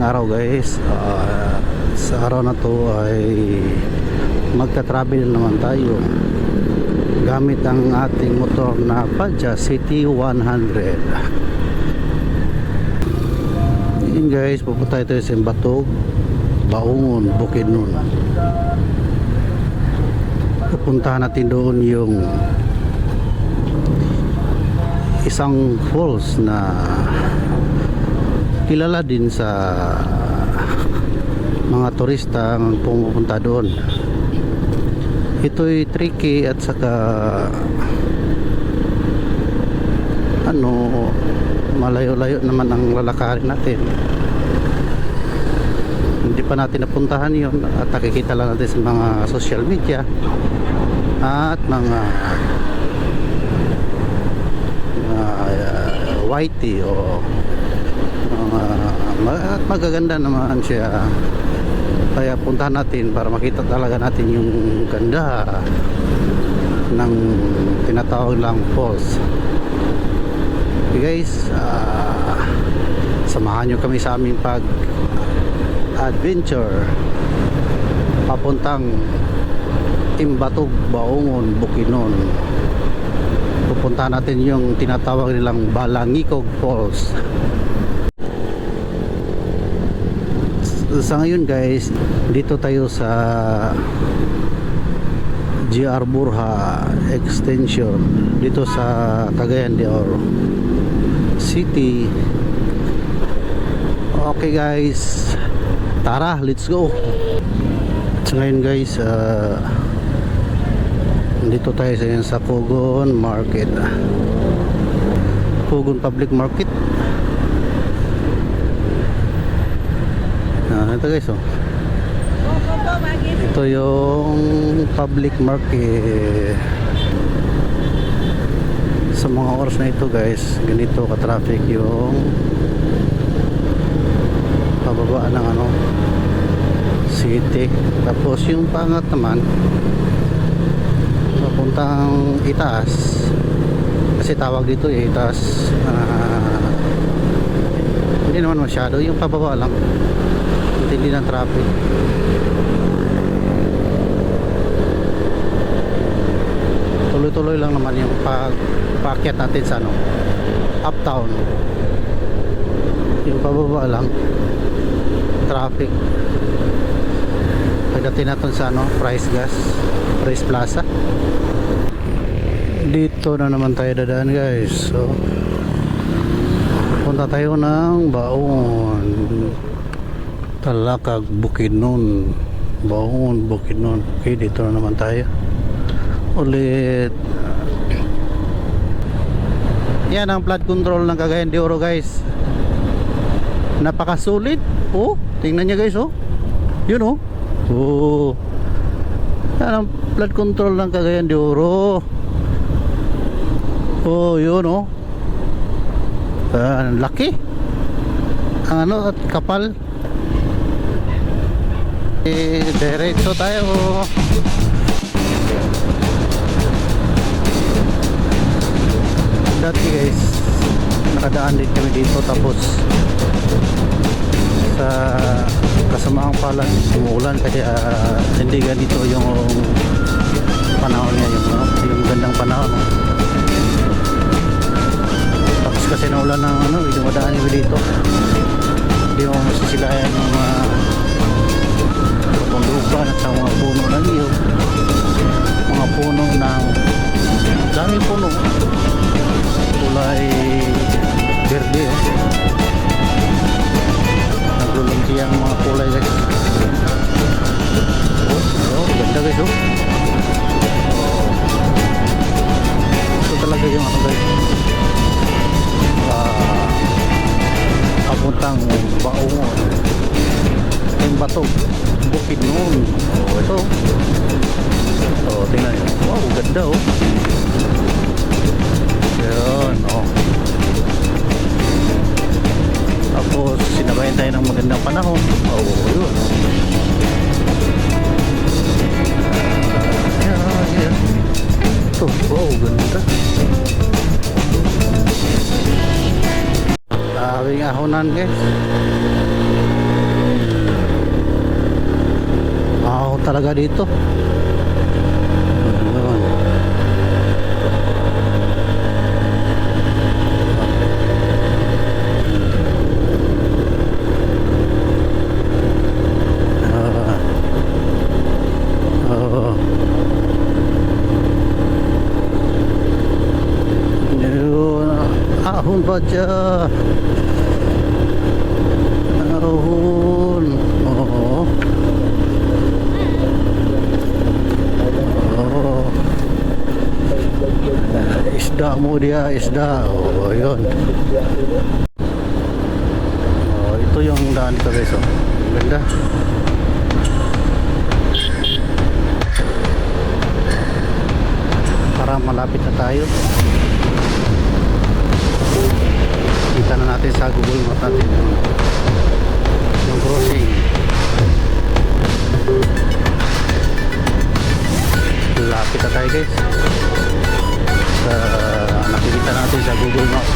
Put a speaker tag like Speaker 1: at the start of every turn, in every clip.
Speaker 1: araw guys. Ah, sa araw na to ay magta-travel naman tayo. Gamit ang ating motor na Pajja City 100 yun guys pupunta tayo sa Batog Baungon, Bukidnon pupuntahan natin doon yung isang falls na kilala din sa mga turista ang pumupunta doon. Ito'y tricky at saka ano malayo-layo naman ang lalakarin natin. Hindi pa natin napuntahan yon at nakikita lang natin sa mga social media at mga uh, YT o ma- magaganda naman siya. Kaya puntahan natin para makita talaga natin yung ganda ng tinatawag lang falls. Okay guys ah, samahan nyo kami sa aming pag adventure papuntang Imbatog, Baungon, Bukidnon. Pupuntahan natin yung tinatawag nilang Balangikog Falls sa ngayon guys dito tayo sa GR Burha extension dito sa Cagayan de Oro City. Okay guys. Tara let's go. So ngayon guys uh, dito tayo sa, sa Market. Kogon Public Market Ah, ito guys oh. Ito yung public market. Sa mga oras na ito guys, ganito ka-traffic yung pababa ng ano city. Tapos yung pangat naman papuntang itaas kasi tawag dito eh itaas ah, hindi naman masyado yung pababa lang hindi ng traffic. Tuloy-tuloy lang naman yung pag paakyat natin sa ano uptown. Yung pababa lang traffic. Pagdating natin sa ano price gas price plaza. Dito na naman tayo dadaan guys. So punta tayo ng baon Talakag, Bukidnon Baon, Bukidnon Okay, dito na naman tayo. Ulit. Yan ang flood control ng Cagayan de Oro guys. Napakasulit. Oh, tingnan niya guys oh. Yun oh. Oh. Yan ang flood control ng Cagayan de Oro. Oh, yun oh. Ang laki. Ang ano at kapal eh, diretso tayo. Dati guys nakadaan din kami dito tapos sa kasamaang pala umuulan kaya hindi ganito yung panahon niya yung, ano, yung gandang panahon. No? tapos kasi naulan ng ano hindi madaan kami dito. Hindi mo masisilayan yung mga ganda daming ahonan guys. Aho talaga dito. Pa siya. Ahon. Oo. Oo. Isda mo dia, isda. Oo, yun. Oh, ito yung daan dito guys. Oh. Ganda. Para malapit na tayo. Kita na natin sa Google Maps natin yung, yung crossing. Lapit na tayo guys. Sa nakikita natin sa Google Maps.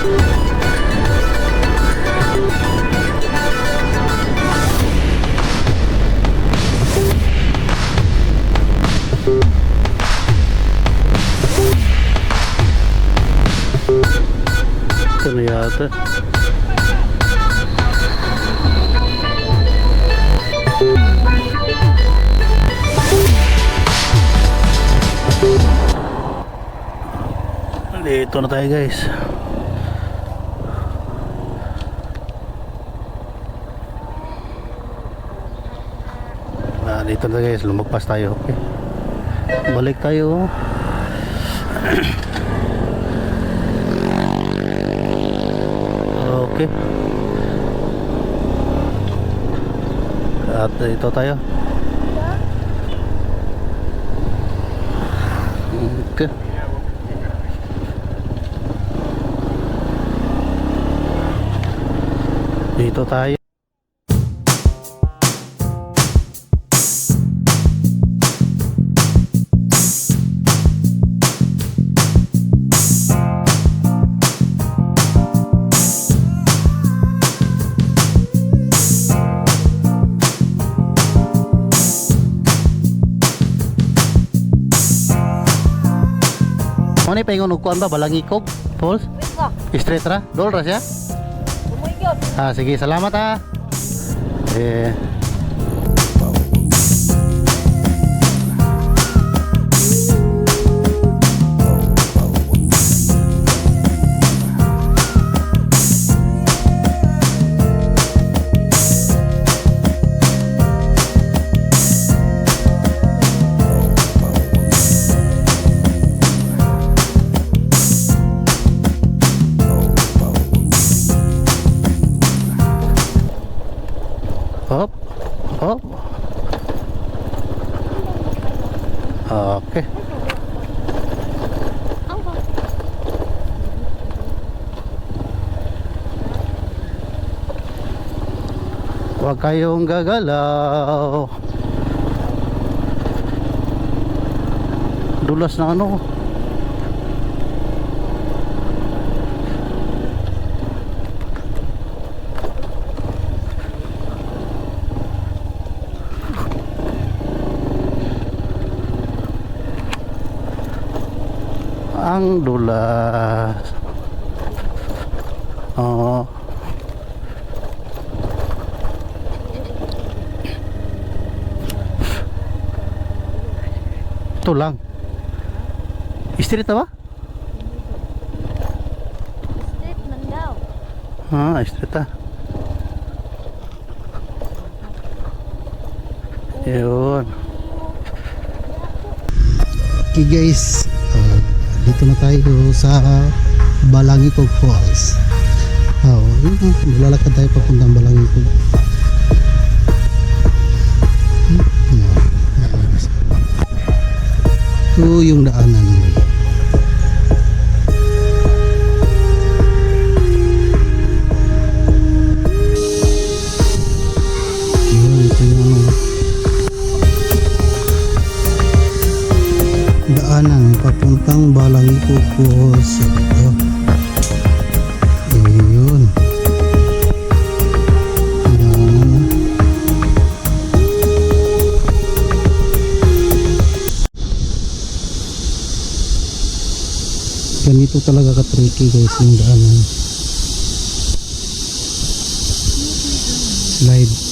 Speaker 1: Ito yata. Dito na tayo guys. Ah, dito na guys, lumagpas tayo. Okay. Balik tayo. Okay. At ito tayo. Okay. Dito tayo. Ano ni paingon og kuan ba balangikog? Paul? Straight ra? Dol ra siya? Ah, sige, salamat ah. Eh. Kayong gagalaw. Dulas na ano. Ang dulas. Oo. Ito lang. Street na ba?
Speaker 2: Street man daw.
Speaker 1: Ah, street ah. Yun. Okay guys, uh, dito na tayo sa Balangikog Falls. Oh, yun, ah, maglalakad tayo papuntang Balangikog. Hmm. Ito yung daanan. Daanan papuntang Balangiko Falls. Ito. Ayun. Yan. Ganito talaga ka-tricky guys yung daanan. Slide.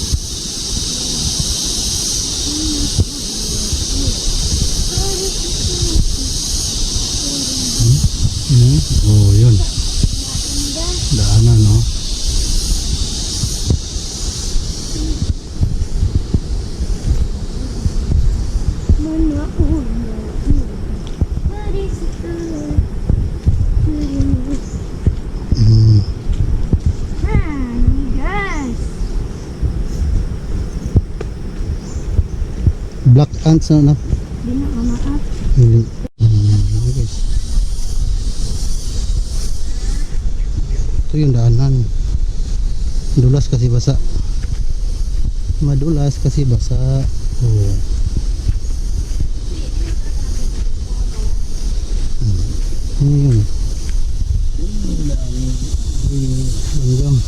Speaker 2: Di na ka maap.
Speaker 1: Hindi. Ito yung daanan. Dulas kasi basa. Madulas kasi basa. Oh. Hmm. Ano yun? Hanggang.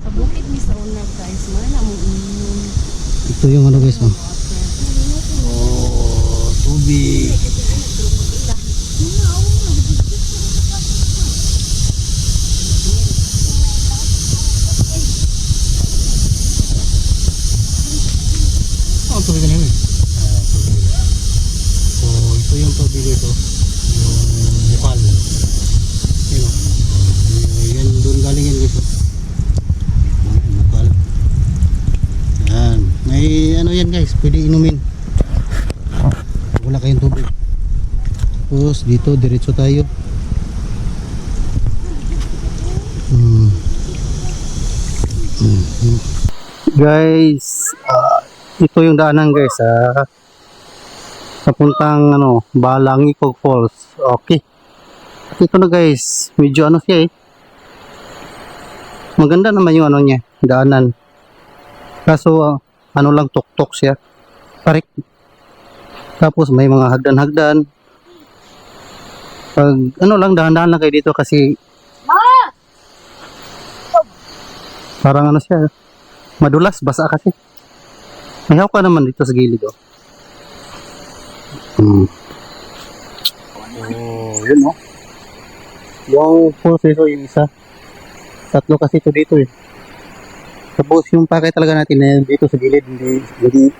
Speaker 3: Sa bukid ni sa una guys, mo na mo inyong
Speaker 1: Ito yung ano guys, oh.
Speaker 4: Oh, tubig.
Speaker 1: Oh, tubig na yun. Ah, tubig. So, ito yung tubig ito. Yung bukal. Yun. Yan, doon galing yan. Yung Bukal. Yan. May ano yan guys, pwede inumin. Wala kayong tubig. Tapos dito, diretso tayo. Hmm. Hmm. hmm. Guys, ah, ito yung daanan guys ah. Papuntang ano, Balangikog Falls. Okay. At ito na guys, medyo ano siya eh. Maganda naman yung ano niya, daanan. Kaso ah, ano lang tuktok siya. Parik. Tapos may mga hagdan-hagdan. Pag ano lang dahan-dahan lang kayo dito kasi parang ano siya, madulas, basa kasi. May ka naman dito sa gilid, oh. Hmm. Oh, yun, oh. Yung pulse ito, yung isa. Tatlo kasi ito dito, eh. Tapos yung pakay talaga natin na dito sa gilid, hindi, hindi,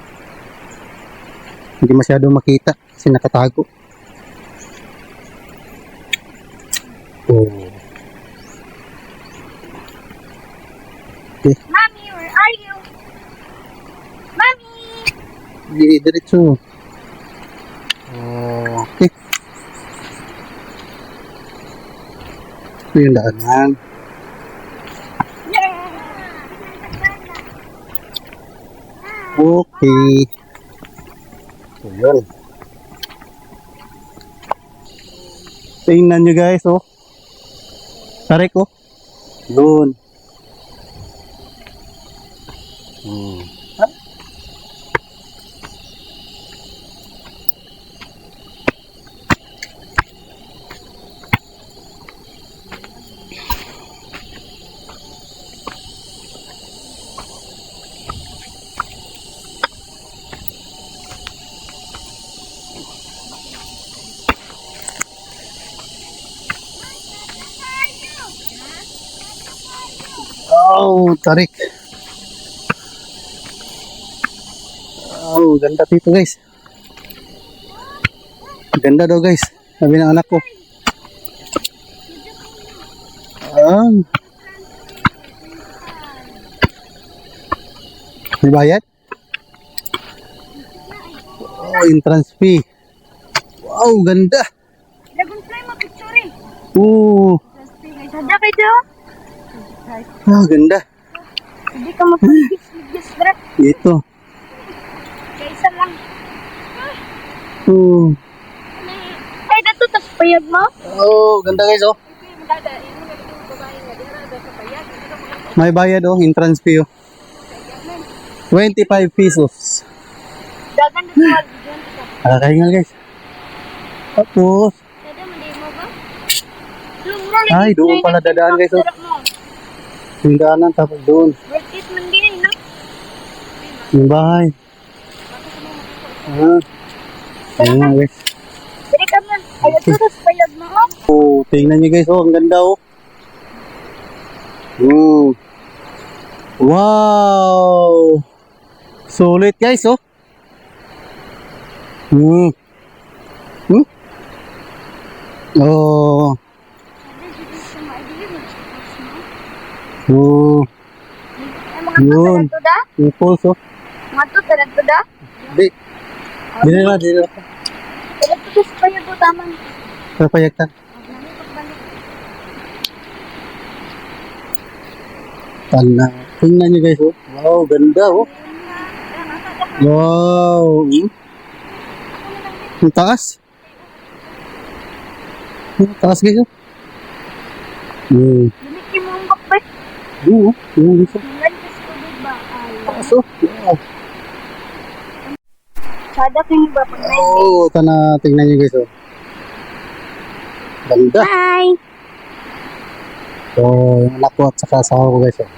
Speaker 1: hindi masyado makita kasi nakatago. Oh.
Speaker 2: Mommy, where are you? Mommy!
Speaker 1: Di, diretso. Oh, okay. Ito yung daanan. Okay. So, yun. Tingnan nyo guys, oh. Tarik, oh. Doon. Hmm. Oh, tarik. Oh, ganda dito guys. Ganda daw guys. Sabi ng anak ko. Ah. May bayad? Oh, entrance fee. Wow, ganda.
Speaker 2: Dragonfly mo picture eh.
Speaker 1: Oh,
Speaker 2: Sada kayo
Speaker 1: ah, ganda.
Speaker 2: Hindi ka mapagis-ligis, bro.
Speaker 1: Ito.
Speaker 2: Kaysa lang.
Speaker 1: Oh.
Speaker 2: payag mo?
Speaker 1: Oh, ganda guys oh. May bayad oh, entrance fee oh. 25 pesos.
Speaker 2: Dagan na tuwag.
Speaker 1: Nakakahingal guys. Tapos, Ay, doon pala dadaan, guys, oh. Yung daanan tapos doon.
Speaker 2: Worth it man din, no?
Speaker 1: Yung bahay. Ah. Ayun nga guys.
Speaker 2: Dali ka man. Mo. oh.
Speaker 1: Oh, tingnan niyo guys, oh, ang ganda oh. Oh. Wow! Sulit guys, oh. Hmm. Hmm? Oh. Oh. Yun.
Speaker 2: to da?
Speaker 1: Yung pulse.
Speaker 2: Mga to, tarad to da?
Speaker 1: Di. Dili na, dili na.
Speaker 2: Tarad to sa payag mo, taman.
Speaker 1: Sa payagtan. Tanda. Tingnan niyo guys, oh. Wow, ganda, oh. Wow. Hmm? Ang taas. Ang taas guys, oh. Hmm.
Speaker 2: Ba? Ay,
Speaker 1: Taas, oh. Wow.
Speaker 2: sada kayo ba pag may
Speaker 1: Oh, tana, tingnan niyo guys, oh. Ganda.
Speaker 2: Bye!
Speaker 1: So, yung anak ko at saka asawa ko guys, oh.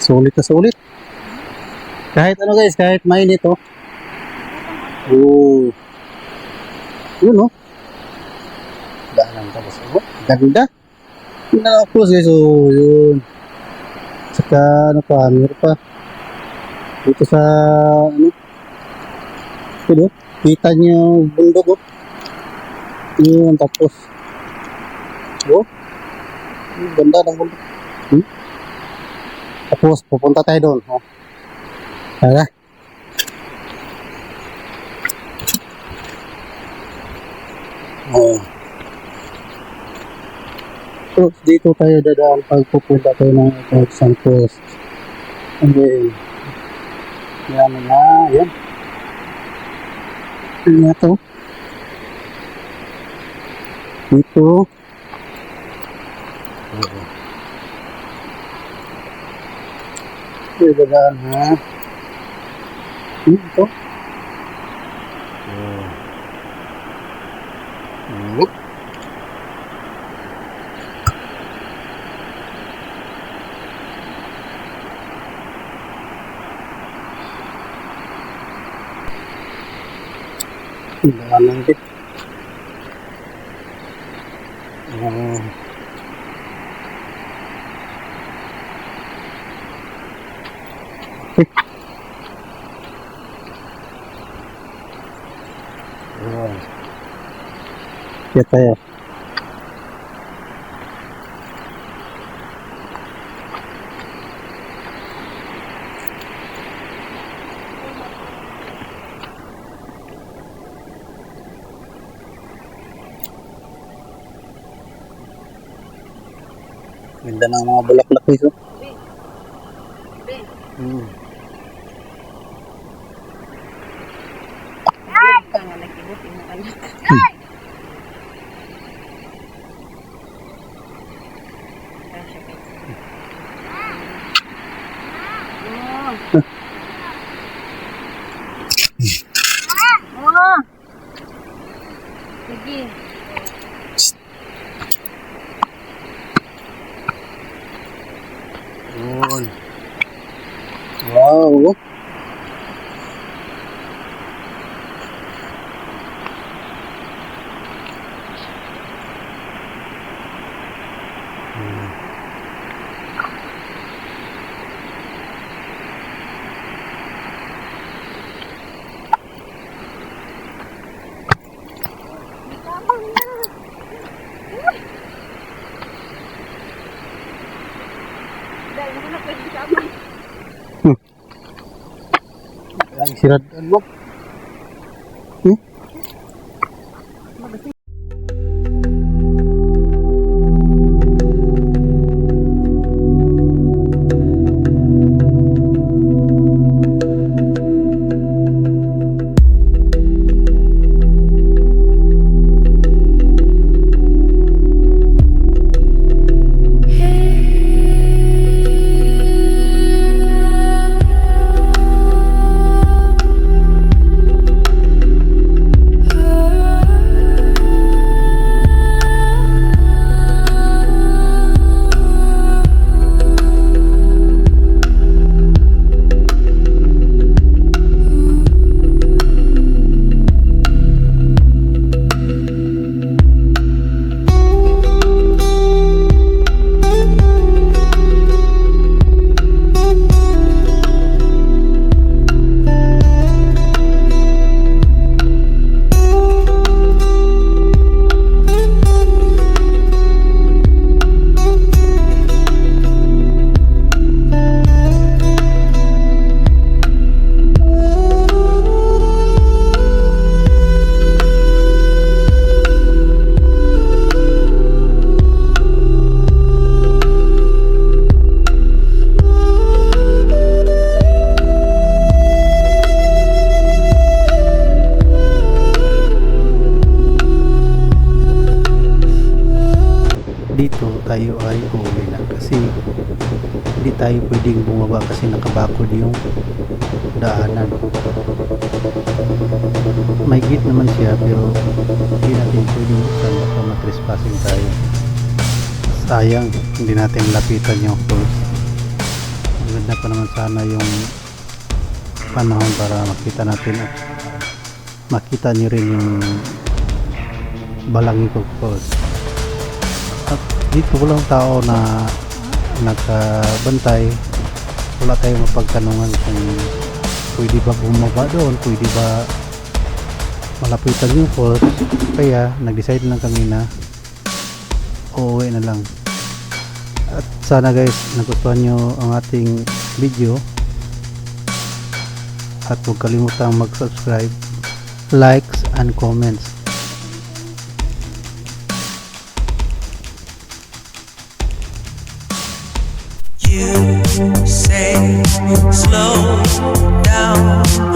Speaker 1: Sulit na sulit. Kahit ano guys, kahit mainit, oh. Oh. Yun, oh. Daanan tapos, oh. Ganda. Na close guys, oh. Yun. Saka, ano pa, meron pa. Dito sa, ano. Ito, oh. Kita niyo bundok, oh. Yun, tapos. Oh. Ganda ng bundok. Hmm? Tapos, pupunta tayo doon. Oh. Tara. Oh. So, dito tayo dadaan pag pupunta tayo ng Port Santos. And then, yan na, yan. Yan na to. Dito. Oo. Ito dadaan ha. Hmm, Ito. Oh. Whoop. Dadaan lang din. Oh. Ganda ng mga bulaklak guys. Kasi nakabakod yung daanan. May gate naman siya pero hindi natin pwedeng buksan baka matrespassing tayo. Sayang hindi natin lapitan yung falls maganda pa naman sana yung panahon para makita natin at makita nyo rin yung Balangikog Falls at dito walang tao na nakabantay wala tayong mapagtanungan kung pwede ba bumaba doon pwede ba malapitan yung falls. Kaya nag-decide lang kami na uuwi na lang. At sana guys nagustuhan nyo ang ating video. At huwag kalimutang mag-subscribe likes and comments
Speaker 4: You say slow down.